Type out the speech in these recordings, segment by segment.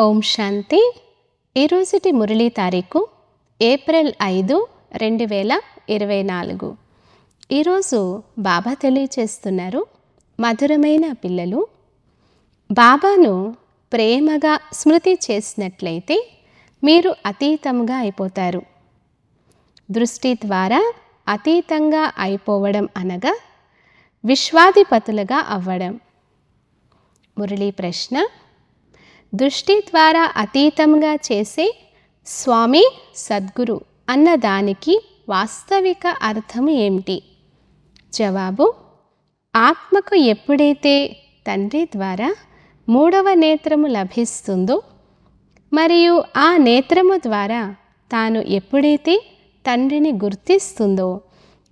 ఓం శాంతి. ఈరోజుటి మురళీ తారీఖు ఏప్రిల్ ఐదు రెండు వేల ఇరవై నాలుగు. ఈరోజు బాబా తెలియచేస్తున్నారు మధురమైన పిల్లలు. బాబాను ప్రేమగా స్మృతి చేసినట్లయితే మీరు అతీతంగా అయిపోతారు. దృష్టి ద్వారా అతీతంగా అయిపోవడం అనగా విశ్వాధిపతులుగా అవ్వడం. మురళీ ప్రశ్న దృష్టి ద్వారా అతీతంగా చేసే స్వామి సద్గురు అన్నదానికి వాస్తవిక అర్థం ఏమిటి? జవాబు ఆత్మకు ఎప్పుడైతే తండ్రి ద్వారా మూడవ నేత్రము లభిస్తుందో మరియు ఆ నేత్రము ద్వారా తాను ఎప్పుడైతే తండ్రిని గుర్తిస్తుందో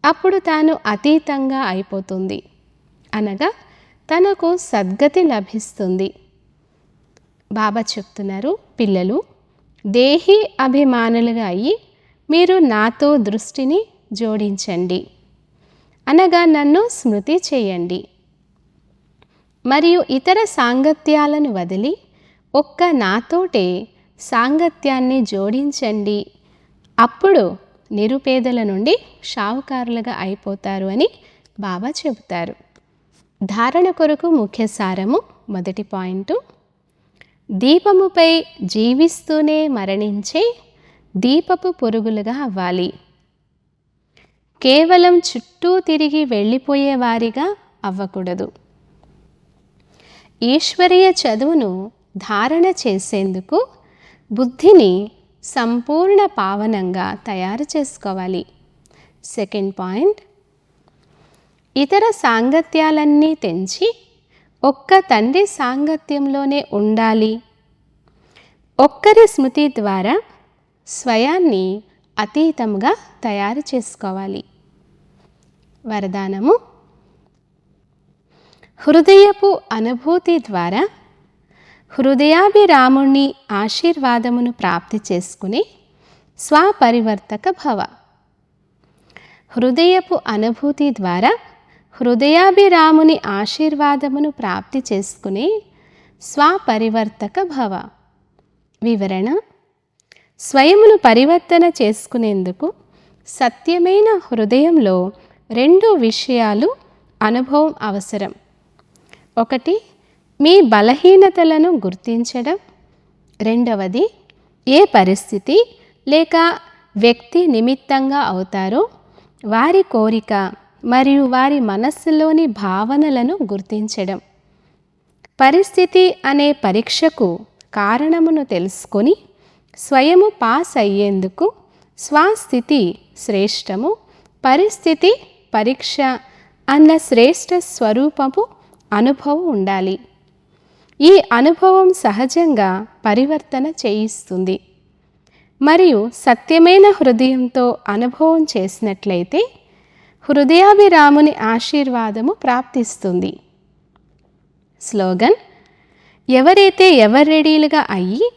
అప్పుడు తాను అతీతంగా అయిపోతుంది. అనగా తనకు సద్గతి లభిస్తుంది. బాబా చెప్తున్నారు పిల్లలు దేహి అభిమానులుగా అయ్యి మీరు నాతో దృష్టిని జోడించండి. అనగా నన్ను స్మృతి చేయండి. మరియు ఇతర సాంగత్యాలను వదిలి ఒక్క నాతోటే సాంగత్యాన్ని జోడించండి. అప్పుడు నిరుపేదల నుండి షావుకారులుగా అయిపోతారు అని బాబా చెబుతారు. ధారణ కొరకు ముఖ్య సారము మొదటి పాయింట్. దీపముపై జీవిస్తూనే మరణించే దీపపు పురుగులుగా అవ్వాలి. కేవలం చుట్టూ తిరిగి వెళ్ళిపోయే వారిగా అవ్వకూడదు. ఈశ్వరీయ చదువును ధారణ చేసేందుకు బుద్ధిని సంపూర్ణ పావనంగా తయారు చేసుకోవాలి. సెకండ్ పాయింట్ ఇతర సాంగత్యాలన్నీ తెంచి ఒక్క తండ్రి సాంగత్యంలోనే ఉండాలి. ఒక్కరి స్మృతి ద్వారా స్వయాన్ని అతీతంగా తయారు చేసుకోవాలి. వరదానము హృదయపు అనుభూతి ద్వారా హృదయాభిరాముణ్ణి ఆశీర్వాదమును ప్రాప్తి చేసుకుని స్వపరివర్తక భవ. హృదయపు అనుభూతి ద్వారా హృదయాభిరాముని ఆశీర్వాదమును ప్రాప్తి చేసుకునే స్వపరివర్తక భవ. వివరణ స్వయమును పరివర్తన చేసుకునేందుకు సత్యమైన హృదయంలో రెండు విషయాలు అనుభవం అవసరం. ఒకటి మీ బలహీనతలను గుర్తించడం. రెండవది ఏ పరిస్థితి లేక వ్యక్తి నిమిత్తంగా అవుతారో వారి కోరిక మరియు వారి మనస్సులోని భావనలను గుర్తించడం. పరిస్థితి అనే పరీక్షకు కారణమును తెలుసుకొని స్వయము పాస్ అయ్యేందుకు స్వస్థితి శ్రేష్టము పరిస్థితి పరీక్ష అన్న శ్రేష్ట స్వరూపము అనుభవం ఉండాలి. ఈ అనుభవం సహజంగా పరివర్తన చేయిస్తుంది. మరియు సత్యమైన హృదయంతో అనుభవం చేసినట్లయితే హృదయాభిరాముని ఆశీర్వాదము ప్రాప్తిస్తుంది. స్లోగన్ ఎవరైతే ఎవరెడీలుగా అయ్యి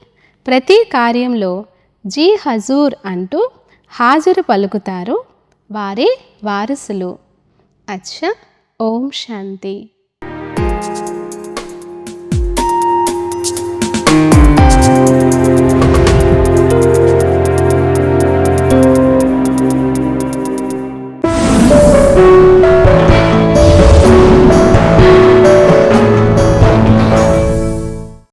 ప్రతి కార్యంలో జీ హజూర్ అంటూ హాజరు పలుకుతారో వారే వారసులు. అచ్చ ఓం శాంతి.